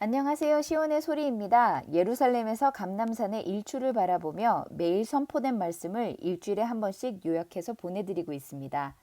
안녕하세요. 시온의 소리입니다. 예루살렘에서 감남산의 일출을 바라보며 매일 선포된 말씀을 일주일에 한 번씩 요약해서 보내드리고 있습니다.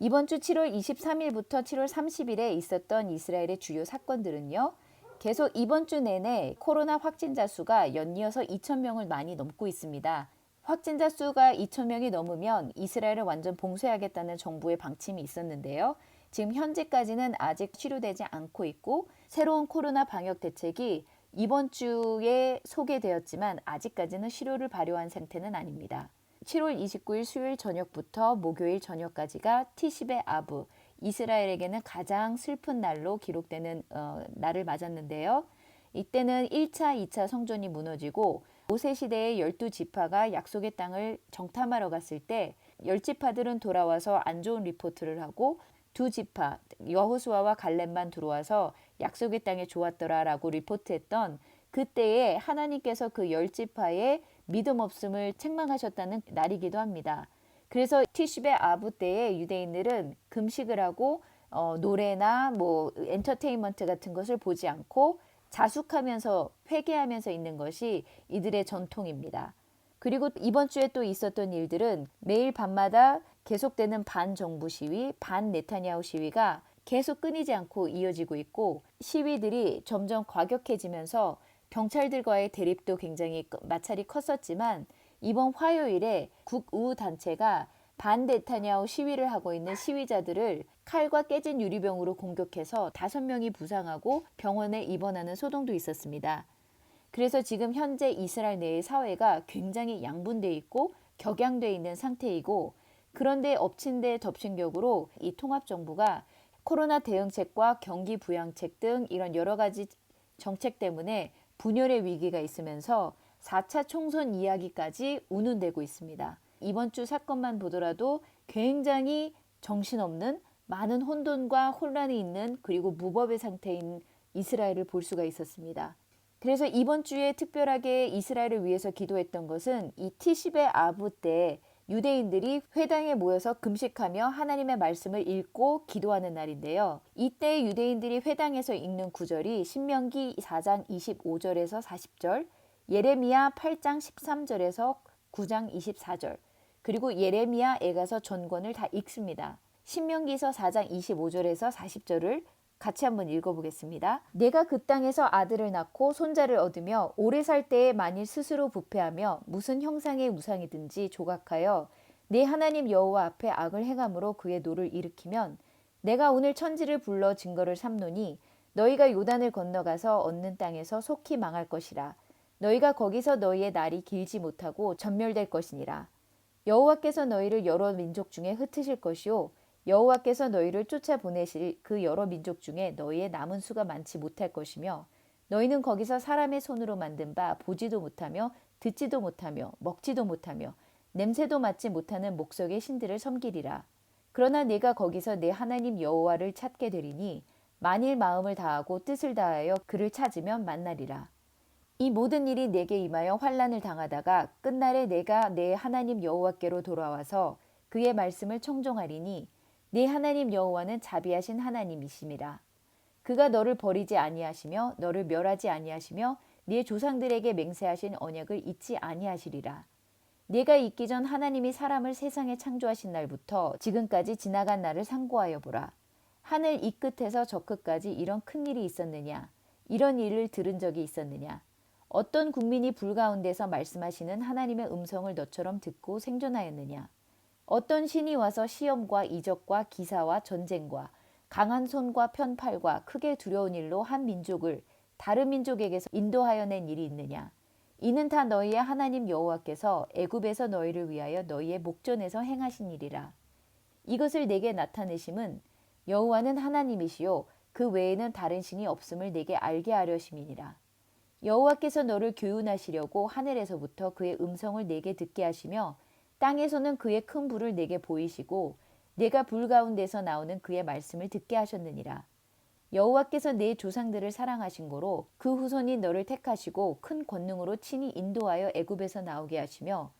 이번 주 7월 23일부터 7월 30일에 있었던 이스라엘의 주요 사건들은요. 계속 이번 주 내내 코로나 확진자 수가 연이어서 2,000명을 많이 넘고 있습니다. 확진자 수가 2,000명이 넘으면 이스라엘을 완전 봉쇄하겠다는 정부의 방침이 있었는데요. 지금 현재까지는 아직 치료되지 않고 있고 새로운 코로나 방역 대책이 이번 주에 소개되었지만 아직까지는 실효를 발휘한 상태는 아닙니다. 7월 29일 수요일 저녁부터 목요일 저녁까지가 티십의 아부, 이스라엘에게는 가장 슬픈 날로 기록되는 어, 날을 맞았는데요. 이때는 1차, 2차 성전이 무너지고 모세 시대의 열두 지파가 약속의 땅을 정탐하러 갔을 때 열 지파들은 돌아와서 안 좋은 리포트를 하고 두 지파 여호수아와 갈렙만 들어와서 약속의 땅에 좋았더라라고 리포트했던 그때에 하나님께서 그 열 지파의 믿음 없음을 책망하셨다는 날이기도 합니다. 그래서 티십의 아부 때에 유대인들은 금식을 하고 어, 노래나 뭐 엔터테인먼트 같은 것을 보지 않고 자숙하면서 회개하면서 있는 것이 이들의 전통입니다. 그리고 이번 주에 또 있었던 일들은 매일 밤마다 계속되는 반정부 시위, 반 네타냐후 시위가 계속 끊이지 않고 이어지고 있고 시위들이 점점 과격해지면서 경찰들과의 대립도 굉장히 마찰이 컸었지만 이번 화요일에 국우 단체가 반네타냐후 시위를 하고 있는 시위자들을 칼과 깨진 유리병으로 공격해서 다섯 명이 부상하고 병원에 입원하는 소동도 있었습니다. 그래서 지금 현재 이스라엘 내의 사회가 굉장히 양분돼 있고 격양돼 있는 상태이고 그런데 엎친 데 덮친 격으로 이 통합 정부가 코로나 대응책과 경기 부양책 등 이런 여러 가지 정책 때문에 분열의 위기가 있으면서 4차 총선 이야기까지 운운되고 있습니다. 이번 주 사건만 보더라도 굉장히 정신없는 많은 혼돈과 혼란이 있는 그리고 무법의 상태인 이스라엘을 볼 수가 있었습니다. 그래서 이번 주에 특별하게 이스라엘을 위해서 기도했던 것은 이 티십의 아부 때 유대인들이 회당에 모여서 금식하며 하나님의 말씀을 읽고 기도하는 날인데요. 이때 유대인들이 회당에서 읽는 구절이 신명기 4장 25절에서 40절, 예레미야 8장 13절에서 9장 24절, 그리고 예레미야 애가서 전권을 다 읽습니다. 신명기서 4장 25절에서 40절을 같이 한번 읽어보겠습니다. 내가 그 땅에서 아들을 낳고 손자를 얻으며 오래 살 때에 만일 스스로 부패하며 무슨 형상의 우상이든지 조각하여 내 하나님 여호와 앞에 악을 행함으로 그의 노를 일으키면 내가 오늘 천지를 불러 증거를 삼노니 너희가 요단을 건너가서 얻는 땅에서 속히 망할 것이라 너희가 거기서 너희의 날이 길지 못하고 전멸될 것이니라 여호와께서 너희를 여러 민족 중에 흩으실 것이요 여호와께서 너희를 쫓아 보내실 그 여러 민족 중에 너희의 남은 수가 많지 못할 것이며 너희는 거기서 사람의 손으로 만든 바 보지도 못하며 듣지도 못하며 먹지도 못하며 냄새도 맡지 못하는 목석의 신들을 섬기리라. 그러나 내가 거기서 내 하나님 여호와를 찾게 되리니 만일 마음을 다하고 뜻을 다하여 그를 찾으면 만나리라. 이 모든 일이 내게 임하여 환란을 당하다가 끝날에 내가 내 하나님 여호와께로 돌아와서 그의 말씀을 청종하리니 네 하나님 여호와는 자비하신 하나님이심이라. 그가 너를 버리지 아니하시며 너를 멸하지 아니하시며 네 조상들에게 맹세하신 언약을 잊지 아니하시리라. 네가 있기 전 하나님이 사람을 세상에 창조하신 날부터 지금까지 지나간 날을 상고하여 보라. 하늘 이 끝에서 저 끝까지 이런 큰 일이 있었느냐? 이런 일을 들은 적이 있었느냐? 어떤 국민이 불 가운데서 말씀하시는 하나님의 음성을 너처럼 듣고 생존하였느냐? 어떤 신이 와서 시험과 이적과 기사와 전쟁과 강한 손과 편팔과 크게 두려운 일로 한 민족을 다른 민족에게서 인도하여 낸 일이 있느냐? 이는 다 너희의 하나님 여호와께서 애굽에서 너희를 위하여 너희의 목전에서 행하신 일이라. 이것을 내게 나타내심은 여호와는 하나님이시요 그 외에는 다른 신이 없음을 내게 알게 하려심이니라. 여호와께서 너를 교훈하시려고 하늘에서부터 그의 음성을 내게 듣게 하시며 땅에서는 그의 큰 불을 내게 보이시고 내가 불 가운데서 나오는 그의 말씀을 듣게 하셨느니라. 여호와께서 내 조상들을 사랑하신 거로 그 후손이 너를 택하시고 큰 권능으로 친히 인도하여 애굽에서 나오게 하시며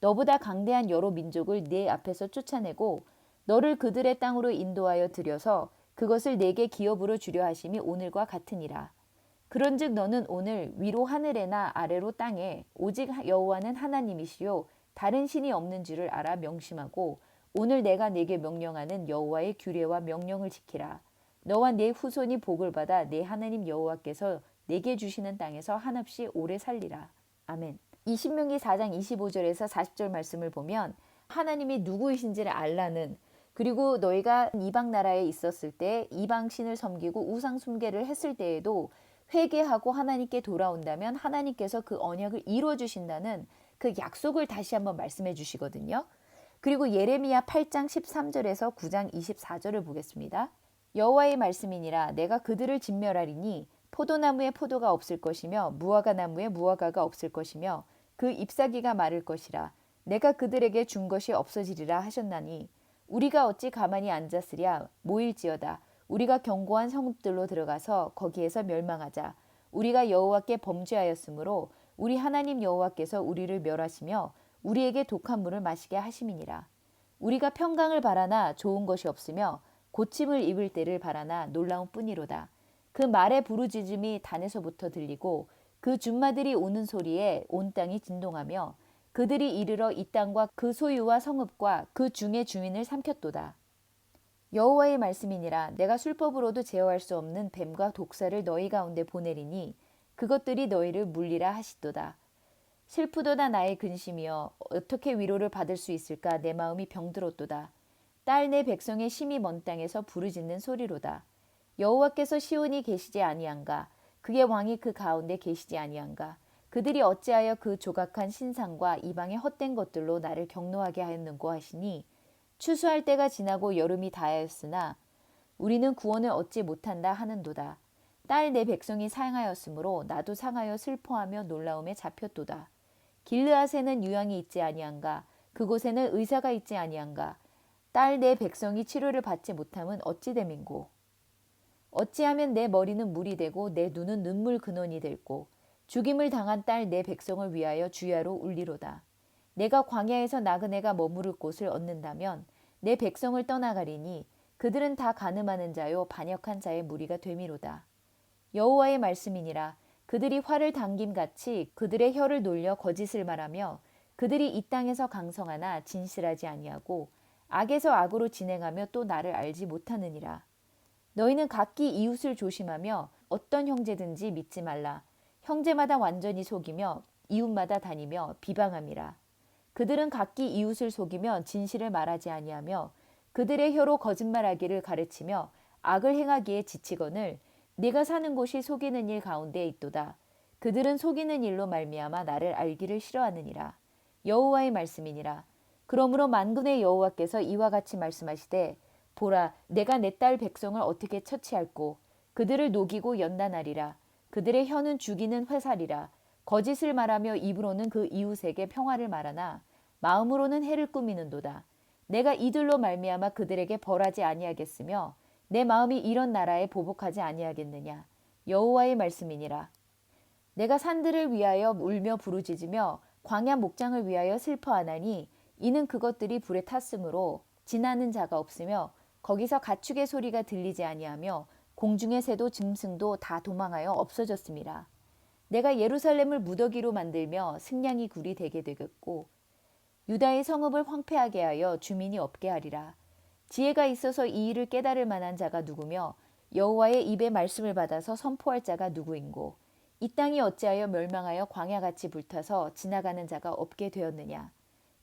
너보다 강대한 여러 민족을 내 앞에서 쫓아내고 너를 그들의 땅으로 인도하여 들여서 그것을 내게 기업으로 주려 하심이 오늘과 같으니라. 그런즉 너는 오늘 위로 하늘에나 아래로 땅에 오직 여호와는 하나님이시요 다른 신이 없는 줄을 알아 명심하고 오늘 내가 내게 명령하는 여호와의 규례와 명령을 지키라. 너와 내 후손이 복을 받아 내 하나님 여호와께서 내게 주시는 땅에서 한없이 오래 살리라. 아멘. 이 신명기 4장 25절에서 40절 말씀을 보면 하나님이 누구이신지를 알라는 그리고 너희가 이방 나라에 있었을 때 이방 신을 섬기고 우상 숭배를 했을 때에도 회개하고 하나님께 돌아온다면 하나님께서 그 언약을 이루어 주신다는 그 약속을 다시 한번 말씀해 주시거든요. 그리고 예레미야 8장 13절에서 9장 24절을 보겠습니다. 여호와의 말씀이니라 내가 그들을 진멸하리니 포도나무에 포도가 없을 것이며 무화과 나무에 무화과가 없을 것이며 그 잎사귀가 마를 것이라 내가 그들에게 준 것이 없어지리라 하셨나니 우리가 어찌 가만히 앉았으랴 모일지어다 우리가 견고한 성읍들로 들어가서 거기에서 멸망하자 우리가 여호와께 범죄하였으므로 우리 하나님 여호와께서 우리를 멸하시며 우리에게 독한 물을 마시게 하심이니라. 우리가 평강을 바라나 좋은 것이 없으며 고침을 입을 때를 바라나 놀라운 뿐이로다. 그 말의 부르짖음이 단에서부터 들리고 그 준마들이 오는 소리에 온 땅이 진동하며 그들이 이르러 이 땅과 그 소유와 성읍과 그 중의 주인을 삼켰도다. 여호와의 말씀이니라. 내가 술법으로도 제어할 수 없는 뱀과 독사를 너희 가운데 보내리니 그것들이 너희를 물리라 하시도다. 슬프도다 나의 근심이여 어떻게 위로를 받을 수 있을까 내 마음이 병들었도다. 딸 내 백성의 심히 먼 땅에서 부르짖는 소리로다. 여호와께서 시온이 계시지 아니한가 그의 왕이 그 가운데 계시지 아니한가 그들이 어찌하여 그 조각한 신상과 이방의 헛된 것들로 나를 경노하게 하였는고 하시니 추수할 때가 지나고 여름이 다하였으나 우리는 구원을 얻지 못한다 하는도다 딸 내 백성이 상하였으므로 나도 상하여 슬퍼하며 놀라움에 잡혔도다 길르앗에는 유황이 있지 아니한가 그곳에는 의사가 있지 아니한가 딸 내 백성이 치료를 받지 못함은 어찌 됨인고 어찌하면 내 머리는 물이 되고 내 눈은 눈물 근원이 될고 죽임을 당한 딸 내 백성을 위하여 주야로 울리로다. 내가 광야에서 나그네가 머무를 곳을 얻는다면 내 백성을 떠나가리니 그들은 다 가늠하는 자요 반역한 자의 무리가 되미로다. 여호와의 말씀이니라 그들이 활을 당김 같이 그들의 혀를 놀려 거짓을 말하며 그들이 이 땅에서 강성하나 진실하지 아니하고 악에서 악으로 진행하며 또 나를 알지 못하느니라. 너희는 각기 이웃을 조심하며 어떤 형제든지 믿지 말라. 형제마다 완전히 속이며 이웃마다 다니며 비방함이라. 그들은 각기 이웃을 속이며 진실을 말하지 아니하며 그들의 혀로 거짓말하기를 가르치며 악을 행하기에 지치거늘 네가 사는 곳이 속이는 일 가운데 있도다. 그들은 속이는 일로 말미암아 나를 알기를 싫어하느니라. 여호와의 말씀이니라. 그러므로 만군의 여호와께서 이와 같이 말씀하시되 보라, 내가 내 딸 백성을 어떻게 처치할꼬? 그들을 녹이고 연단하리라. 그들의 혀는 죽이는 회살이라. 거짓을 말하며 입으로는 그 이웃에게 평화를 말하나 마음으로는 해를 꾸미는도다. 내가 이들로 말미암아 그들에게 벌하지 아니하겠으며 내 마음이 이런 나라에 보복하지 아니하겠느냐. 여호와의 말씀이니라. 내가 산들을 위하여 울며 부르짖으며 광야 목장을 위하여 슬퍼하나니 이는 그것들이 불에 탔으므로 지나는 자가 없으며 거기서 가축의 소리가 들리지 아니하며 공중의 새도 짐승도 다 도망하여 없어졌습니다. 내가 예루살렘을 무더기로 만들며 승냥이 굴이 되게 되겠고 유다의 성읍을 황폐하게 하여 주민이 없게 하리라. 지혜가 있어서 이 일을 깨달을 만한 자가 누구며 여호와의 입의 말씀을 받아서 선포할 자가 누구인고 이 땅이 어찌하여 멸망하여 광야같이 불타서 지나가는 자가 없게 되었느냐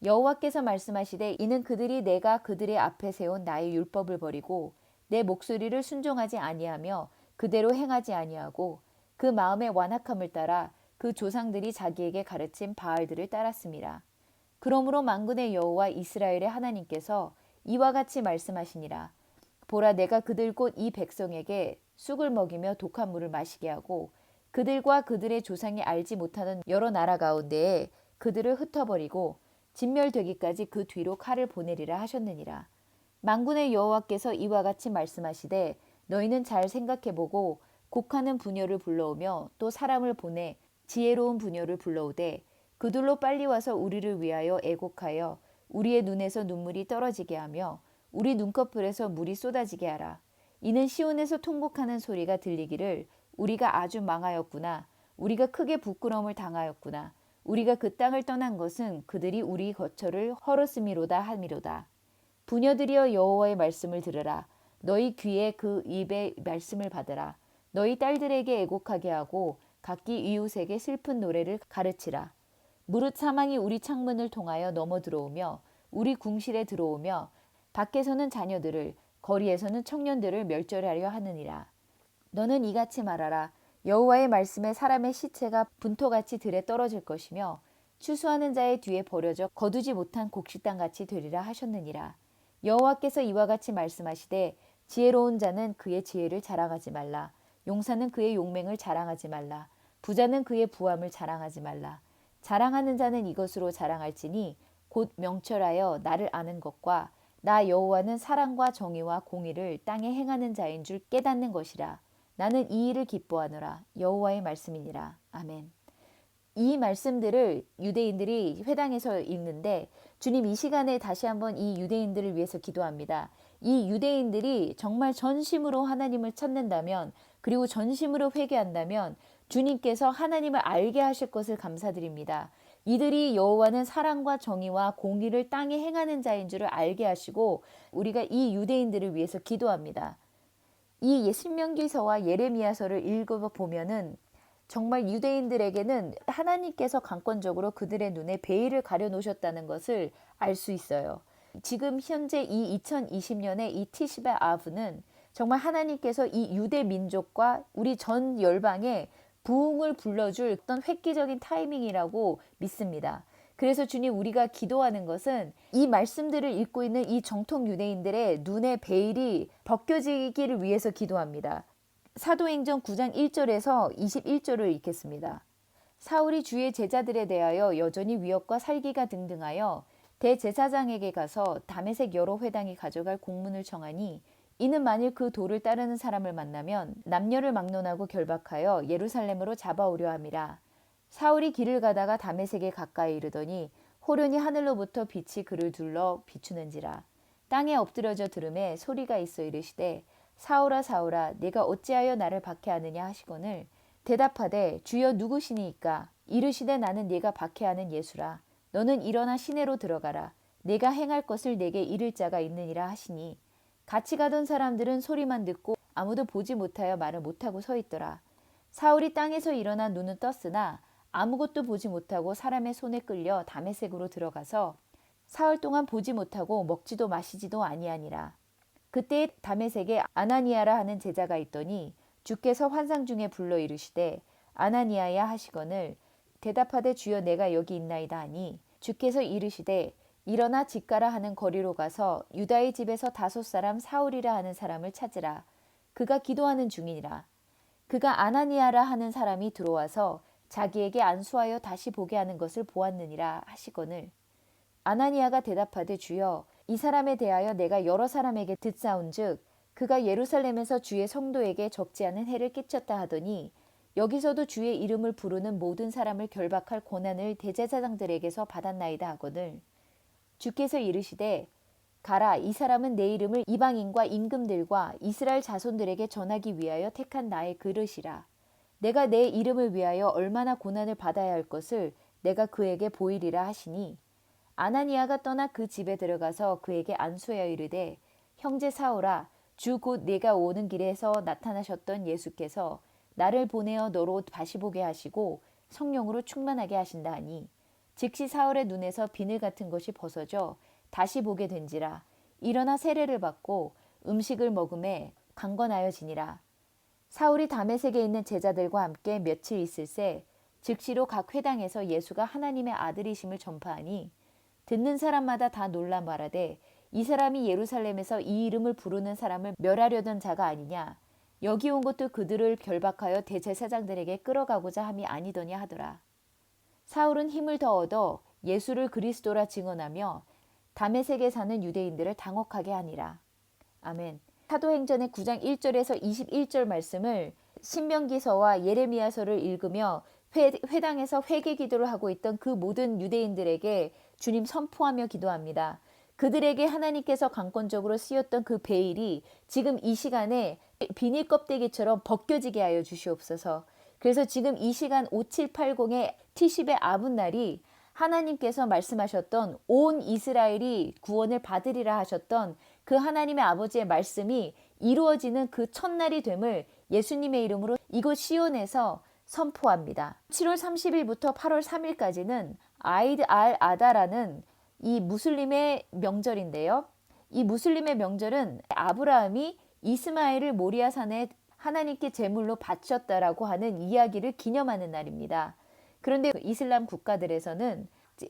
여호와께서 말씀하시되 이는 그들이 내가 그들의 앞에 세운 나의 율법을 버리고 내 목소리를 순종하지 아니하며 그대로 행하지 아니하고 그 마음의 완악함을 따라 그 조상들이 자기에게 가르친 바알들을 따랐습니다. 그러므로 만군의 여호와 이스라엘의 하나님께서 이와 같이 말씀하시니라 보라 내가 그들 곧 이 백성에게 쑥을 먹이며 독한 물을 마시게 하고 그들과 그들의 조상이 알지 못하는 여러 나라 가운데에 그들을 흩어버리고 진멸되기까지 그 뒤로 칼을 보내리라 하셨느니라. 망군의 여호와께서 이와 같이 말씀하시되 너희는 잘 생각해 보고 곡하는 부녀를 불러오며 또 사람을 보내 지혜로운 부녀를 불러오되 그들로 빨리 와서 우리를 위하여 애곡하여 우리의 눈에서 눈물이 떨어지게 하며 우리 눈꺼풀에서 물이 쏟아지게 하라. 이는 시온에서 통곡하는 소리가 들리기를 우리가 아주 망하였구나. 우리가 크게 부끄러움을 당하였구나. 우리가 그 땅을 떠난 것은 그들이 우리 거처를 헐었음이로다 함이로다. 부녀들이여 여호와의 말씀을 들으라. 너희 귀에 그 입의 말씀을 받으라. 너희 딸들에게 애곡하게 하고 각기 이웃에게 슬픈 노래를 가르치라. 무릇 사망이 우리 창문을 통하여 넘어 들어오며 우리 궁실에 들어오며 밖에서는 자녀들을 거리에서는 청년들을 멸절하려 하느니라. 너는 이같이 말하라. 여호와의 말씀에 사람의 시체가 분토같이 들에 떨어질 것이며 추수하는 자의 뒤에 버려져 거두지 못한 곡식당 같이 되리라 하셨느니라. 여호와께서 이와 같이 말씀하시되 지혜로운 자는 그의 지혜를 자랑하지 말라. 용사는 그의 용맹을 자랑하지 말라. 부자는 그의 부함을 자랑하지 말라. 자랑하는 자는 이것으로 자랑할지니 곧 명철하여 나를 아는 것과 나 여호와는 사랑과 정의와 공의를 땅에 행하는 자인 줄 깨닫는 것이라. 나는 이 일을 기뻐하노라. 여호와의 말씀이니라. 아멘. 이 말씀들을 유대인들이 회당에서 읽는데 주님 이 시간에 다시 한번 이 유대인들을 위해서 기도합니다. 이 유대인들이 정말 전심으로 하나님을 찾는다면 그리고 전심으로 회개한다면 주님께서 하나님을 알게 하실 것을 감사드립니다. 이들이 여호와는 사랑과 정의와 공의를 땅에 행하는 자인 줄을 알게 하시고 우리가 이 유대인들을 위해서 기도합니다. 이 신명기서와 예레미야서를 읽어 보면은 정말 유대인들에게는 하나님께서 강권적으로 그들의 눈에 베일을 가려 놓으셨다는 것을 알 수 있어요. 지금 현재 이 2020년의 이 티시베 아브는 정말 하나님께서 이 유대 민족과 우리 전 열방에 부흥을 불러줄 어떤 획기적인 타이밍이라고 믿습니다. 그래서 주님 우리가 기도하는 것은 이 말씀들을 읽고 있는 이 정통 유대인들의 눈의 베일이 벗겨지기를 위해서 기도합니다. 사도행전 9장 1절에서 21절을 읽겠습니다. 사울이 주의 제자들에 대하여 여전히 위협과 살기가 등등하여 대제사장에게 가서 담에색 여러 회당이 가져갈 공문을 청하니 이는 만일 그 도를 따르는 사람을 만나면 남녀를 막론하고 결박하여 예루살렘으로 잡아오려 함이라. 사울이 길을 가다가 담에색에 가까이 이르더니 호련히 하늘로부터 빛이 그를 둘러 비추는지라. 땅에 엎드려져 들음에 소리가 있어 이르시되 사울아 사울아 내가 어찌하여 나를 박해하느냐 하시거늘 대답하되 주여 누구시니이까 이르시되 나는 네가 박해하는 예수라 너는 일어나 시내로 들어가라 내가 행할 것을 내게 이를 자가 있느니라 하시니 같이 가던 사람들은 소리만 듣고 아무도 보지 못하여 말을 못하고 서 있더라. 사울이 땅에서 일어나 눈은 떴으나 아무것도 보지 못하고 사람의 손에 끌려 담에색으로 들어가서 사흘 동안 보지 못하고 먹지도 마시지도 아니하니라. 그때 담에색에 아나니아라 하는 제자가 있더니 주께서 환상 중에 불러 이르시되 아나니아야 하시거늘 대답하되 주여 내가 여기 있나이다 하니 주께서 이르시되 일어나 집 가라 하는 거리로 가서 유다의 집에서 다섯 사람 사울이라 하는 사람을 찾으라. 그가 기도하는 중이니라. 그가 아나니아라 하는 사람이 들어와서 자기에게 안수하여 다시 보게 하는 것을 보았느니라 하시거늘. 아나니아가 대답하되 주여 이 사람에 대하여 내가 여러 사람에게 듣사온즉 그가 예루살렘에서 주의 성도에게 적지 않은 해를 끼쳤다 하더니 여기서도 주의 이름을 부르는 모든 사람을 결박할 권한을 대제사장들에게서 받았나이다 하거늘 주께서 이르시되 가라 이 사람은 내 이름을 이방인과 임금들과 이스라엘 자손들에게 전하기 위하여 택한 나의 그릇이라. 내가 내 이름을 위하여 얼마나 고난을 받아야 할 것을 내가 그에게 보이리라 하시니 아나니아가 떠나 그 집에 들어가서 그에게 안수하여 이르되 형제 사오라 주곧 네가 오는 길에서 나타나셨던 예수께서 나를 보내어 너로 다시 보게 하시고 성령으로 충만하게 하신다 하니 즉시 사울의 눈에서 비늘 같은 것이 벗어져 다시 보게 된지라 일어나 세례를 받고 음식을 먹음에 강건하여지니라. 사울이 다메섹에 있는 제자들과 함께 며칠 있을 새 즉시로 각 회당에서 예수가 하나님의 아들이심을 전파하니 듣는 사람마다 다 놀라 말하되 이 사람이 예루살렘에서 이 이름을 부르는 사람을 멸하려던 자가 아니냐. 여기 온 것도 그들을 결박하여 대제사장들에게 끌어가고자 함이 아니더냐 하더라 사울은 힘을 더 얻어 예수를 그리스도라 증언하며 담에색에 사는 유대인들을 당혹하게 하니라 아멘 사도행전의 9장 1절에서 21절 말씀을 신명기서와 예레미야서를 읽으며 회, 회당에서 회개 기도를 하고 있던 그 모든 유대인들에게 주님 선포하며 기도합니다. 그들에게 하나님께서 강권적으로 쓰였던 그 베일이 지금 이 시간에 비닐 껍데기처럼 벗겨지게 하여 주시옵소서. 그래서 지금 이 시간 5780의 티십의 아분 날이 하나님께서 말씀하셨던 온 이스라엘이 구원을 받으리라 하셨던 그 하나님의 아버지의 말씀이 이루어지는 그 첫날이 됨을 예수님의 이름으로 이곳 시온에서 선포합니다. 7월 30일부터 8월 3일까지는 아이드 알 아다라는 이 무슬림의 명절인데요. 이 무슬림의 명절은 아브라함이 이스마엘을 모리아산에 하나님께 제물로 바쳤다라고 하는 이야기를 기념하는 날입니다. 그런데 이슬람 국가들에서는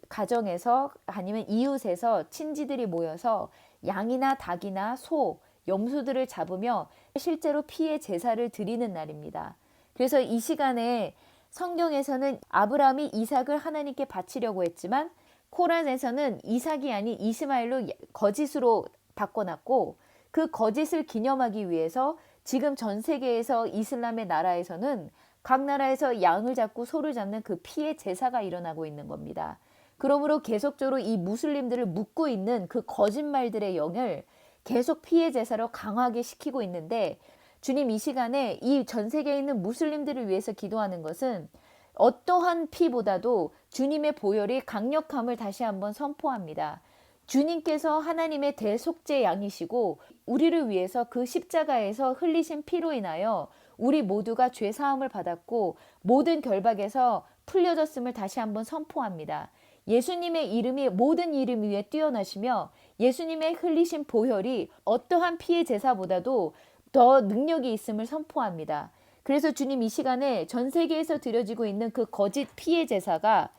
가정에서 아니면 이웃에서 친지들이 모여서 양이나 닭이나 소, 염소들을 잡으며 실제로 피해 제사를 드리는 날입니다. 그래서 이 시간에 성경에서는 아브라함이 이삭을 하나님께 바치려고 했지만 코란에서는 이삭이 아닌 이스마엘로 거짓으로 바꿔놨고 그 거짓을 기념하기 위해서 지금 전 세계에서 이슬람의 나라에서는 각 나라에서 양을 잡고 소를 잡는 그 피해 제사가 일어나고 있는 겁니다. 그러므로 계속적으로 이 무슬림들을 묶고 있는 그 거짓말들의 영을 계속 피해 제사로 강하게 시키고 있는데 주님 이 시간에 이 전 세계에 있는 무슬림들을 위해서 기도하는 것은 어떠한 피보다도 주님의 보혈이 강력함을 다시 한번 선포합니다. 주님께서 하나님의 대속죄 양이시고 우리를 위해서 그 십자가에서 흘리신 피로 인하여 우리 모두가 죄 사함을 받았고 모든 결박에서 풀려졌음을 다시 한번 선포합니다. 예수님의 이름이 모든 이름 위에 뛰어나시며 예수님의 흘리신 보혈이 어떠한 피의 제사보다도 더 능력이 있음을 선포합니다. 그래서 주님 이 시간에 전 세계에서 드려지고 있는 그 거짓 피의 제사가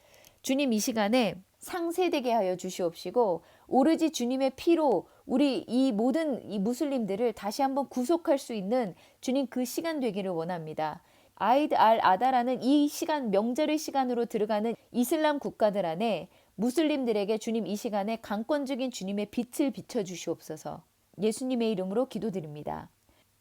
주님 이 시간에 상세되게 하여 주시옵시고 오로지 주님의 피로 우리 이 모든 이 무슬림들을 다시 한번 구속할 수 있는 주님 그 시간 되기를 원합니다. 아이드 알 아다라는 이 시간 명절의 시간으로 들어가는 이슬람 국가들 안에 무슬림들에게 주님 이 시간에 강권적인 주님의 빛을 비춰 주시옵소서. 예수님의 이름으로 기도드립니다.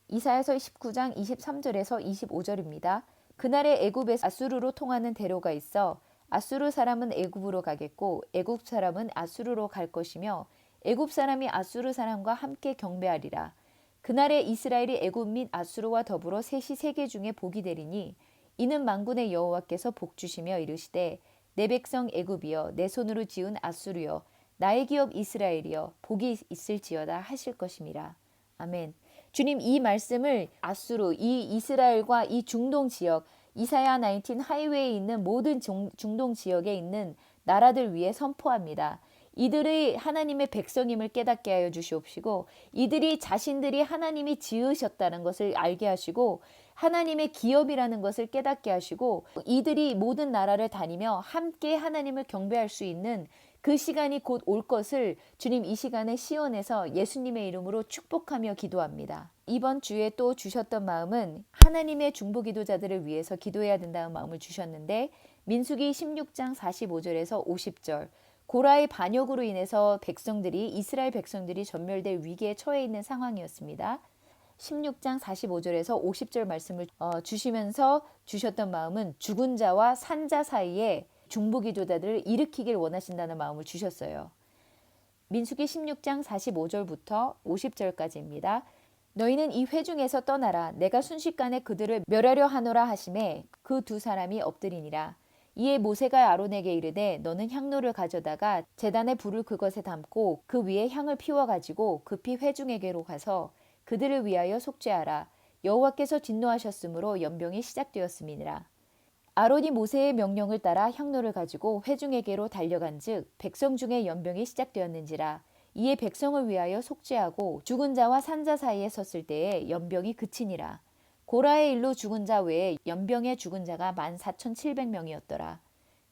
이사야서 19장 23절에서 25절입니다. 그날에 애굽에 아수르로 통하는 대로가 있어 아수르 사람은 애굽으로 가겠고 애굽 사람은 아수르로 갈 것이며 애굽 사람이 아수르 사람과 함께 경배하리라. 그날에 이스라엘이 애굽 및 아수르와 더불어 셋이 세계 중에 복이 되리니 이는 만군의 여호와께서 복 주시며 이르시되 내 백성 애굽이여 내 손으로 지은 아수르여 나의 기업 이스라엘이여 복이 있을지어다 하실 것임이라. 아멘. 주님 이 말씀을 아수르 이 이스라엘과 이 중동 지역 이사야 19 하이웨이에 있는 모든 중동 지역에 있는 나라들 위해 선포합니다. 이들의 하나님의 백성임을 깨닫게 하여 주시옵시고 이들이 자신들이 하나님이 지으셨다는 것을 알게 하시고 하나님의 기업이라는 것을 깨닫게 하시고 이들이 모든 나라를 다니며 함께 하나님을 경배할 수 있는 그 시간이 곧 올 것을 주님 이 시간에 시온에서 예수님의 이름으로 축복하며 기도합니다. 이번 주에 또 주셨던 마음은 하나님의 중보 기도자들을 위해서 기도해야 된다는 마음을 주셨는데 민수기 16장 45절에서 50절 고라의 반역으로 인해서 백성들이 이스라엘 백성들이 전멸될 위기에 처해 있는 상황이었습니다. 16장 45절에서 50절 말씀을 어, 주시면서 주셨던 마음은 죽은 자와 산자 사이에 중보 기도자들을 일으키길 원하신다는 마음을 주셨어요. 민수기 16장 45절부터 50절까지입니다. 너희는 이 회중에서 떠나라. 내가 순식간에 그들을 멸하려 하노라 하심에 그 두 사람이 엎드리니라. 이에 모세가 아론에게 이르되 너는 향로를 가져다가 재단에 불을 그것에 담고 그 위에 향을 피워 가지고 급히 회중에게로 가서 그들을 위하여 속죄하라. 여호와께서 진노하셨으므로 연병이 시작되었음이니라. 아론이 모세의 명령을 따라 향로를 가지고 회중에게로 달려간즉 백성 중에 연병이 시작되었는지라 이에 백성을 위하여 속죄하고 죽은 자와 산자 사이에 섰을 때에 연병이 그치니라. 고라의 일로 죽은 자 외에 연병의 죽은 자가 만 사천 칠백 명이었더라.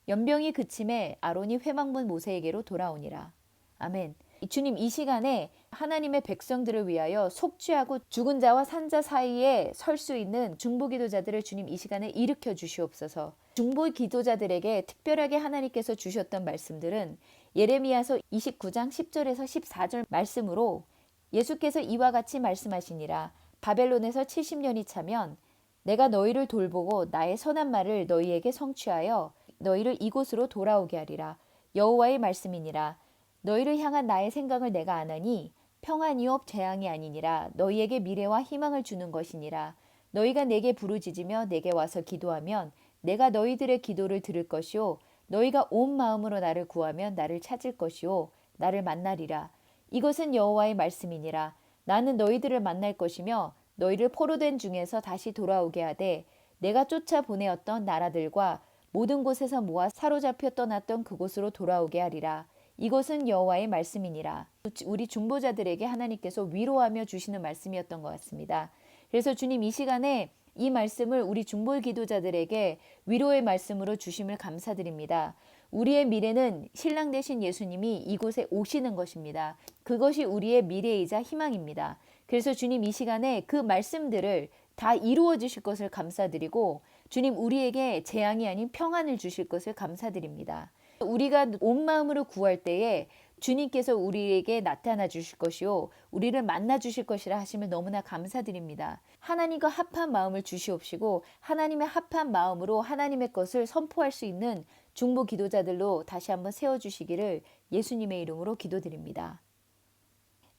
연병이 그침에 아론이 회망문 모세에게로 돌아오니라. 아멘 주님 이 시간에 하나님의 백성들을 위하여 속죄하고 죽은 자와 산자 사이에 설 수 있는 중보 기도자들을 주님 이 시간에 일으켜 주시옵소서. 중보 기도자들에게 특별하게 하나님께서 주셨던 말씀들은 예레미야서 29장 10절에서 14절 말씀으로 예수께서 이와 같이 말씀하시니라. 바벨론에서 70년이 차면 내가 너희를 돌보고 나의 선한 말을 너희에게 성취하여 너희를 이곳으로 돌아오게 하리라. 여호와의 말씀이니라 너희를 향한 나의 생각을 내가 아나니 평안이요 재앙이 아니니라. 너희에게 미래와 희망을 주는 것이니라. 너희가 내게 부르짖으며 내게 와서 기도하면 내가 너희들의 기도를 들을 것이요. 너희가 온 마음으로 나를 구하면 나를 찾을 것이요. 나를 만나리라. 이것은 여호와의 말씀이니라. 나는 너희들을 만날 것이며 너희를 포로된 중에서 다시 돌아오게 하되 내가 쫓아 보내었던 나라들과 모든 곳에서 모아 사로잡혀 떠났던 그곳으로 돌아오게 하리라 이것은 여호와의 말씀이니라 우리 중보자들에게 하나님께서 위로하며 주시는 말씀이었던 것 같습니다. 그래서 주님 이 시간에 이 말씀을 우리 중보 기도자들에게 위로의 말씀으로 주심을 감사드립니다. 우리의 미래는 신랑 되신 예수님이 이곳에 오시는 것입니다. 그것이 우리의 미래이자 희망입니다. 그래서 주님 이 시간에 그 말씀들을 다 이루어 주실 것을 감사드리고 주님 우리에게 재앙이 아닌 평안을 주실 것을 감사드립니다. 우리가 온 마음으로 구할 때에 주님께서 우리에게 나타나 주실 것이요 우리를 만나 주실 것이라 하시면 너무나 감사드립니다. 하나님과 합한 마음을 주시옵시고 하나님의 합한 마음으로 하나님의 것을 선포할 수 있는 중보 기도자들로 다시 한번 세워 주시기를 예수님의 이름으로 기도드립니다.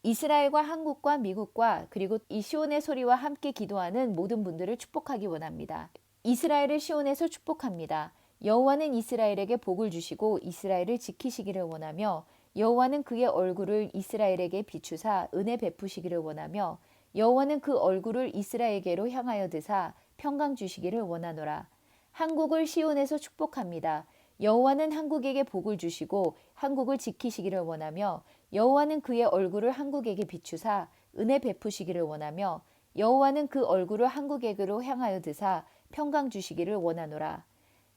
이스라엘과 한국과 미국과 그리고 이 시온의 소리와 함께 기도하는 모든 분들을 축복하기 원합니다. 이스라엘을 시온에서 축복합니다. 여호와는 이스라엘에게 복을 주시고 이스라엘을 지키시기를 원하며 여호와는 그의 얼굴을 이스라엘에게 비추사 은혜 베푸시기를 원하며 여호와는 그 얼굴을 이스라엘에게로 향하여 드사 평강 주시기를 원하노라. 한국을 시온에서 축복합니다. 여호와는 한국에게 복을 주시고 한국을 지키시기를 원하며 여호와는 그의 얼굴을 한국에게 비추사 은혜 베푸시기를 원하며 여호와는 그 얼굴을 한국에게로 향하여 드사 평강 주시기를 원하노라.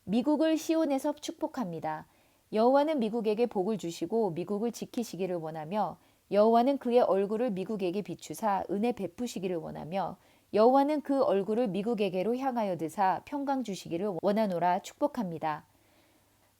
미국을 시온에서 축복합니다. 여호와는 미국에게 복을 주시고 미국을 지키시기를 원하며 여호와는 그의 얼굴을 미국에게 비추사 은혜 베푸시기를 원하며 여호와는 그 얼굴을 미국에게로 향하여 드사 평강 주시기를 원하노라 축복합니다.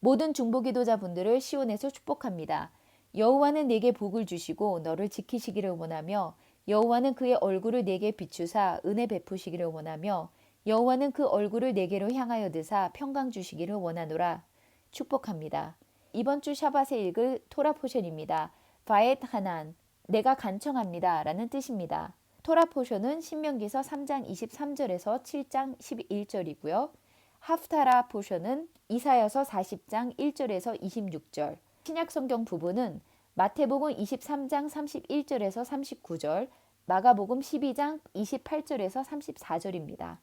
모든 중보기도자분들을 시온에서 축복합니다. 여호와는 내게 복을 주시고 너를 지키시기를 원하며 여호와는 그의 얼굴을 내게 비추사 은혜 베푸시기를 원하며 여호와는 그 얼굴을 내게로 향하여 드사 평강 주시기를 원하노라 축복합니다. 이번 주 샤바세 읽을 토라 포션입니다. 바엣 하난 내가 간청합니다 라는 뜻입니다. 토라 포션은 신명기서 3장 23절에서 7장 11절이고요. 하프타라 포션은 이사여서 40장 1절에서 26절. 신약 성경 부분은 마태복음 23장 31절에서 39절, 마가복음 12장 28절에서 34절입니다.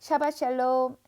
샤바 샬롬